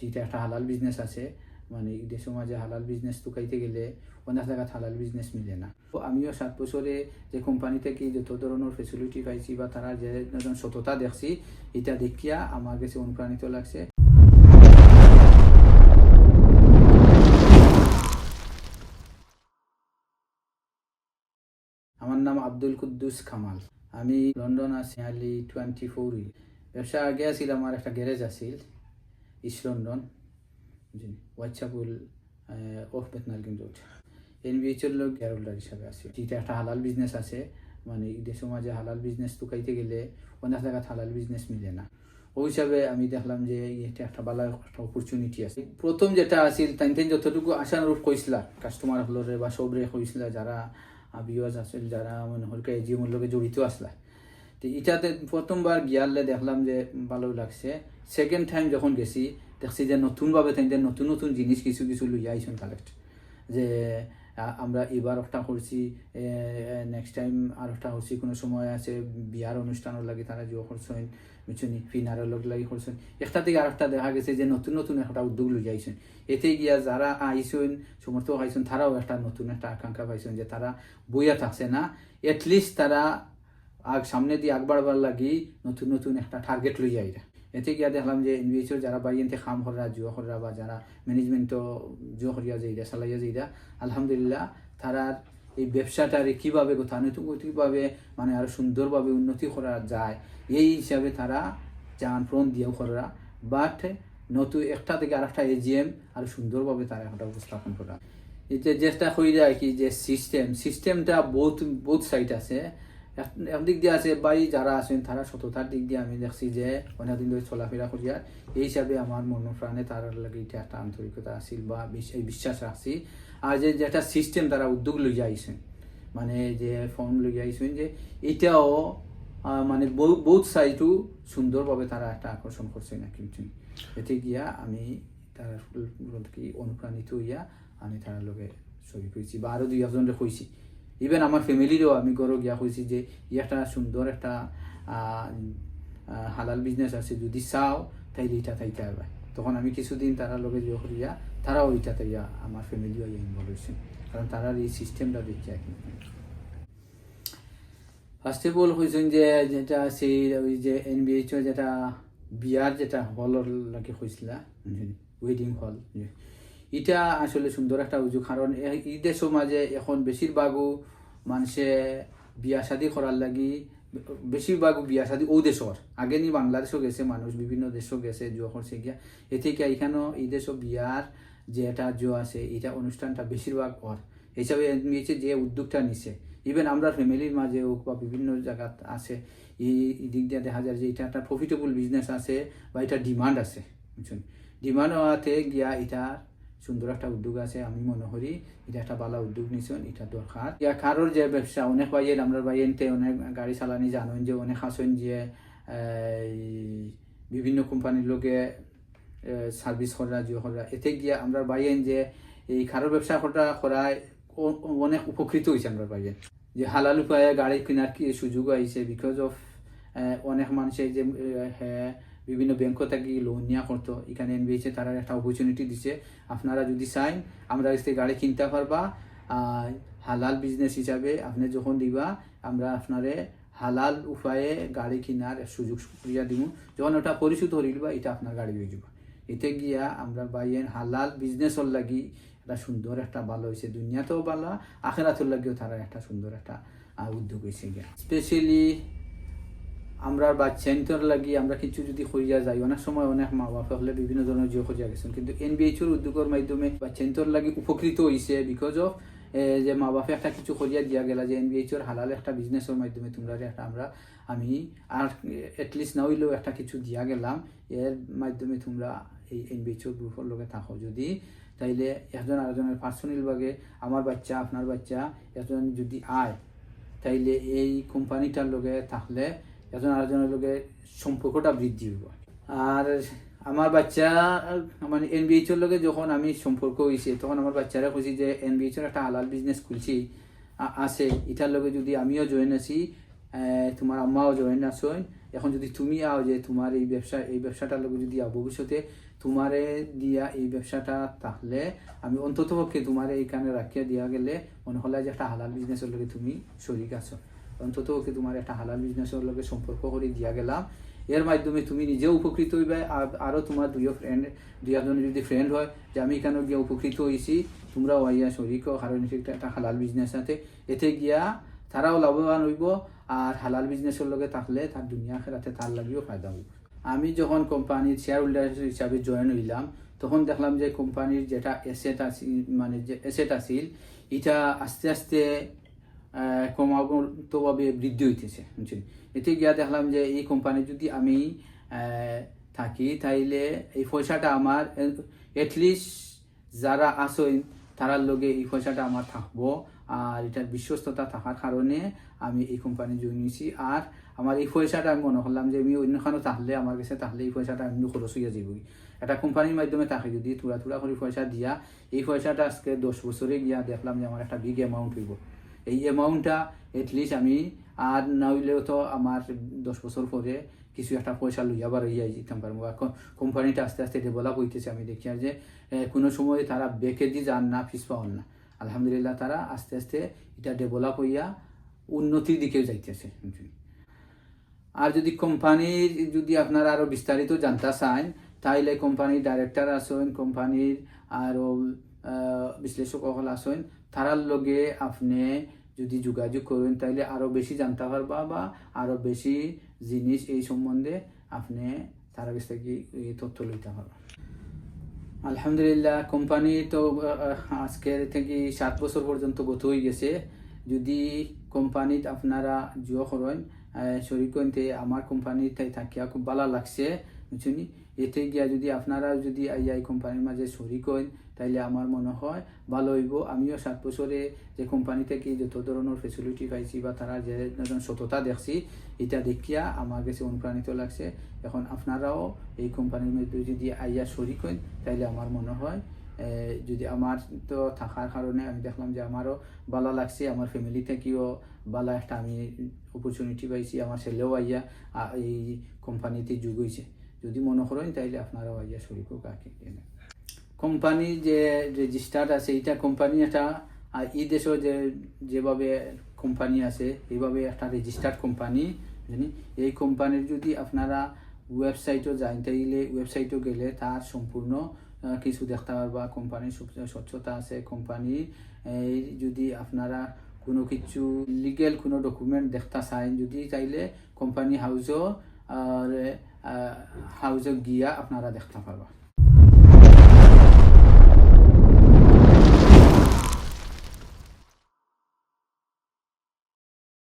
যেটা একটা হালাল বিজনেস আছে মানে ঈদের সমাজে হালাল বিজনেস টুকাইতে গেলে অনেক জায়গায় হালাল বিজনেস মিলে না। তো আমিও সাত বছরে যে কোম্পানি থেকে যত ধরনের ফেসিলিটি পাইছি বা তারা যে সততা দেখছি, এটা দেখিয়া আমার কাছে অনুপ্রাণিত লাগছে। আমার নাম আব্দুল কুদ্দুস কামাল। আমি লন্ডন আছি টোয়েন্টি ফোর ব্যবসা আগে আছিল, আমার একটা গ্যারেজ আছিল। ইস্ট লন্ডন হোয়াটসঅ্যাপুল অফ বেতনালগিন রোড এনবিএইচের লোক গ্যারোল্ডার হিসাবে আছে। যেটা একটা হালাল বিজনেস আছে। মানে ঈদের সমাজে হালাল বিজনেস টুকাইতে গেলে অনেক জায়গায় হালাল বিজনেস মিলে না। ওই হিসাবে আমি দেখলাম যে এটা একটা ভালো একটা অপরচুনিটি আছে। প্রথম যেটা আছিল, তাই তাই যতটুকু আশানুরূপ কইছিলা কাস্টমার হলরে বা সবরে কইছিলা, যারা বিওয়াজ আছিল, যারা মনে হলকে জিওর লগে জড়িত আসলা তো এটাতে প্রথমবার গিয়ারলে দেখলাম যে ভালো লাগছে। সেকেন্ড টাইম যখন গেছি, দেখছি যে নতুনভাবে তাই নতুন নতুন জিনিস কিছু কিছু লইয়া আইসন কালেক্ট যে আমরা এবার একটা করছি নেক্সট টাইম আর একটা করছি। কোনো সময় আছে বিয়ার অনুষ্ঠানের লাগে তারা জিও করছেন মিছুনি ফিনারের লোক লাগি করছেন একটা থেকে আর একটা দেখা গেছে যে নতুন নতুন একটা উদ্যোগ লই যাইছেন এতে গিয়া যারা আইসেন সমর্থ হয়েছেন তারাও একটা নতুন একটা আকাঙ্ক্ষা পাইছেন যে তারা বইয়া থাকছে না। এটলিস্ট তারা আগ সামনে দিয়ে আগ বাড়বার লাগি নতুন নতুন একটা টার্গেট লই যাইরা এতে গিয়া দেখলাম যে এনবিএইচও যারা বাইনতে খাম হররা, জুয়া হররা বা যারা ম্যানেজমেন্টও জুয়া হরিয়া যাইরা, চালাইয়া যাইরা, আলহামদুলিল্লাহ তারার এই ব্যবসাটারে কীভাবে গতানুগতিকভাবে মানে আরও সুন্দরভাবে উন্নতি করা যায়, এই হিসাবে তারা জান প্রণ দিয়েও করা বাট নতুন একটা থেকে আর একটা এজিএম আরও সুন্দরভাবে তারা একটা উপস্থাপন করা। এটা যেটা কইরা যায় কি যে সিস্টেম সিস্টেমটা বহুত বহুত সাইট আছে। একদিক দিয়ে আছে বাই যারা আছেন তারা সততার দিক দিয়ে আমি দেখছি যে অনেকদিন ধরে চলাফেরা করিয়ার এই হিসাবে আমার মন প্রাণে তার লাগে এটা একটা আন্তরিকতা আছিল বা এই বিশ্বাস রাখছি। আর যে যেটা সিস্টেম তারা উদ্যোগ লই আইছেন মানে যে ফর্ম লই আইছেন যে এটাও মানে বহু- বহুত সাইটও সুন্দরভাবে তারা একটা আকর্ষণ করছে না কিন্তু এতে গিয়া আমি তার অনুপ্রাণিত হইয়া আমি তার লগে ছবি করেছি বা আরও দুই একজনরে কইছি। ইভেন আমার ফ্যামিলিরও আমি গরো গিয়া কইছি যে ই একটা সুন্দর একটা হালাল বিজনেস আছে যদি চাও তাইলে এটা তাইতে পারবে তখন আমি কিছুদিন তারা লগে যে করিয়া তারাও এটা তাইয়া আমার ফ্যামিলিও ইনভলভ হয়েছে। কারণ তারার এই সিস্টেমটা দেখিয়া কিন্তু ফার্স্ট অফ অল হয়েছেন যে যেটা সেই ওই যে এনবিএইচও যেটা বিয়ার যেটা হলর লাগে হয়েছিলা ওয়েডিং হল এটা আসলে সুন্দর একটা উজু কারণ ঈদের সমাজে এখন বেশিরভাগও মানুষে বিয়া শাদি করার লাগি বেশিরভাগ বিয়া শাদি ও দেশর। আগে নি বাংলাদেশও গেছে মানুষ, বিভিন্ন দেশও গেছে, জুয়া সে গিয়া। এ থেকে এখানেও এই দেশও বিয়ার যে এটা জো আছে এটা অনুষ্ঠানটা বেশিরভাগ ওর। হিসাবে নিয়েছে যে উদ্যোগটা নিছে। ইভেন আমরা ফ্যামিলির মাঝে হোক বা বিভিন্ন জায়গাত আছে, এই দিক দিয়ে দেখা যায় যে এটা একটা প্রফিটেবল বিজনেস আছে বা এটা ডিমান্ড আছে, বুঝছেন? ডিমান্ড হওয়াতে গিয়া এটা সুন্দর একটা উদ্যোগ আছে, আমি মনে করি এটা একটা ভালো উদ্যোগ নিছেন এটা দরকার ইয়া কারোর যে ব্যবসা, অনেক বাইয়ের আমরা বাইয়েনতে অনেক গাড়ি চালানি জানেন যে, অনেক আসেন যে বিভিন্ন কোম্পানির লোকে সার্ভিস করা জিও করা এতে গিয়া আমরা বাইয়েন যে, এই কারোর ব্যবসা করা করায় অনেক উপকৃত হয়েছে আমরা বাইয়েন যে হালাল উপায়ে গাড়ি কেনার কি সুযোগ আইছে বিকজ অফ অনেক মানুষের যে হ্যাঁ বিভিন্ন ব্যাংক থেকে লোন নেওয়া করতো। এখানে এনবিএইচে তারা একটা অপরচুনিটি দিছে। আপনারা যদি চাইন, আমরা থেকে গাড়ি কিনতে পারবা। হালাল বিজনেস হিসাবে আপনি যখন দিবা, আমরা আপনারে হালাল উপায়ে গাড়ি কেনার সুযোগ সুবিধা দিব যখন ওটা পরিশোধ হরিলবা এটা আপনার গাড়ি হয়ে যাব। এতে গিয়া আমরা বাইয়েন হালাল বিজনেসর লাগি একটা সুন্দর একটা ভালো হয়েছে। দুনিয়াতেও ভালো, আখেরাতের লাগিও তারা একটা সুন্দর একটা উদ্যোগ হয়েছে গিয়া। স্পেশালি আমরা বা বাচ্চাইন্তর লাগি আমরা কিছু যদি করিয়া যাই অনেক সময় অনেক মা বাপ হলে বিভিন্ন ধরনের জিও খোঁজা গেছেন। কিন্তু এনবিএইচর উদ্যোগের মাধ্যমে বা বাচ্চাইন্তর লাগি উপকৃত হয়েছে বিকজ অফ যে মা বাপে একটা কিছু করিয়া দিয়া গেলা যে এনবিএইচর হালাল একটা বিজনেসের মাধ্যমে তোমরা একটা আমরা, আমি আর এটলিস্ট না হইলেও একটা কিছু দিয়া গেলাম, এর মাধ্যমে তোমরা এই এনবিএইচর গ্রুপের লগে থাকো। যদি তাইলে একজন আরেকজনের পার্সোনাল ভাগে আমার বাচ্চা, আপনার বাচ্চা একজন যদি আয়, তাইলে এই কোম্পানিটার লগে থাকলে একজন আরেকজনের লগে সম্পর্কটা বৃদ্ধি হইব। আর আমার বাচ্চা মানে এনবিএইচের লগে যখন আমি সম্পর্ক হয়েছে তখন আমার বাচ্চারা খুশি যে এনবিএইচের একটা হালাল বিজনেস খুলছি আছে। এটার লগে যদি আমিও জয়েন আছি তোমার আম্মাও জয়েন আছেন এখন যদি তুমি আও যে তোমার এই ব্যবসা, এই ব্যবসাটার লগে যদি আও ভবিষ্যতে তোমারে দিয়া এই ব্যবসাটা, তাহলে আমি অন্তত পক্ষে তোমারে এইখানে রাখিয়া দিয়া গেলে মনে হলে যে একটা হালাল বিজনেসের লগে তুমি শরিক আছো। অন্তত পক্ষে তোমার একটা হালাল বিজনেসের লগে সম্পর্ক করে দিয়া গেলাম। এর মাধ্যমে তুমি নিজেও উপকৃত হইবে, আর আরও তোমার দুইও ফ্রেন্ড দুই একজন যদি ফ্রেন্ড হয়, যে আমি এখানে গিয়ে উপকৃত হয়েছি তোমরাও আইয়া শরিক এটা একটা হালাল বিজনেস আছে। এতে গিয়া তারাও লাভবান হইব, আর হালাল বিজনেসের লগে থাকলে তার দুনিয়া খেলাতে তার লাগিও ফায়দা হইব। আমি যখন কোম্পানির শেয়ার হোল্ডার হিসাবে জয়েন হইলাম, তখন দেখলাম যে কোম্পানির যেটা এসেট আছিল মানে যে এসেট আছিল, এটা আস্তে আস্তে ক্রমাগতভাবে বৃদ্ধি হইতেছে, বুঝছেন? এতে গিয়া দেখলাম যে এই কোম্পানি যদি আমি থাকি, তাইলে এই পয়সাটা আমার এটলিস্ট যারা আসেন তারার লগে এই পয়সাটা আমার থাকব, আর এটার বিশ্বস্ততা থাকার কারণে আমি এই কোম্পানি জয়েন হয়েছি আর আমার এই পয়সাটা আমি মনে করলাম যে আমি অন্যখানে থাকলে, আমার কাছে থাকলে এই পয়সাটা আমি খরচ হইয়া যাবই একটা কোম্পানির মাধ্যমে থাকে যদি তুলা তুলা করে পয়সা দিয়া, এই পয়সাটা আজকে দশ বছরে গিয়া দেখলাম যে আমার একটা বিগ অ্যামাউন্ট হইব। এই অ্যামাউন্টটা এটলিস্ট আমি আর না হইলেও তো আমার দশ বছর পরে কিছু একটা পয়সা লইয়া বা রইয়া যেতাম পারব। কো- কোম্পানিটা আস্তে আস্তে ডেভেলপ হইতেছে আমি দেখি আর যে কোনো সময় তারা বেঁকে দিয়ে যান না পিস পাওয়ান না। আলহামদুলিল্লাহ তারা আস্তে আস্তে এটা ডেভেলপ হইয়া উন্নতির দিকেও যাইতেছে। আর যদি কোম্পানির যদি আপনারা আরও বিস্তারিত জানতে চান তাইলে কোম্পানির ডাইরেক্টর আছেন কোম্পানির আরও আহ, বিশ্লেষক সকল আছেন তারার লগে আপনি যদি যোগাযোগ করেন তাহলে আরও বেশি জানতে পারবা বা আরও বেশি জিনিস এই সম্বন্ধে আপনি তার কাছ থেকে তথ্য লইতে পারবা। আলহামদুলিল্লাহ, কোম্পানি তো আজকের থেকে সাত বছর পর্যন্ত গত হয়ে গেছে। যদি কোম্পানিত আপনারা জিও করেন শরীরতে আমার কোম্পানিতে থাকিয়া খুব ভালো লাগছে। বুঝছেন এতে গিয়া যদি আপনারা যদি আইয়া এই কোম্পানির মাঝে শরিক হন তাইলে আমার মনে হয় ভালো হইব। আমিও সাত বছরে যে কোম্পানি থেকে যত ধরনের ফেসিলিটি পাইছি বা তারা যে সততা দেখছি, এটা দেখিয়া আমার কাছে অনুপ্রাণিত লাগছে। এখন আপনারাও এই কোম্পানির মধ্যে যদি আইয়া শরিক হন তাইলে আমার মনে হয় যদি আমার তো থাকার কারণে আমি দেখলাম যে আমারও ভালো লাগছে, আমার ফ্যামিলি থেকেও ভালো একটা আমি অপরচুনিটি পাইছি, আমার ছেলেও আইয়া এই কোম্পানিতে যোগ হয়েছে যদি মনে করেন, তাইলে আপনারাও আইয়া শরিক হোক আর কি কোম্পানি যে রেজিস্টার্ড আছে এটা কোম্পানি একটা, আর এই দেশেও যে, যেভাবে কোম্পানি আছে, এইভাবে একটা রেজিস্টার্ড কোম্পানি, জানি, এই কোম্পানির যদি আপনারা ওয়েবসাইটও যান, তাইলে ওয়েবসাইটও গেলে তার সম্পূর্ণ কিছু দেখতে পারবা। কোম্পানির স্বচ্ছতা আছে, কোম্পানি যদি আপনারা কোনো কিছু লিগেল কোনো ডকুমেন্ট দেখতে চান, যদি চাইলে কোম্পানি হাউসও আর হাউসে গিয়া আপনারা দেখতে পারবা।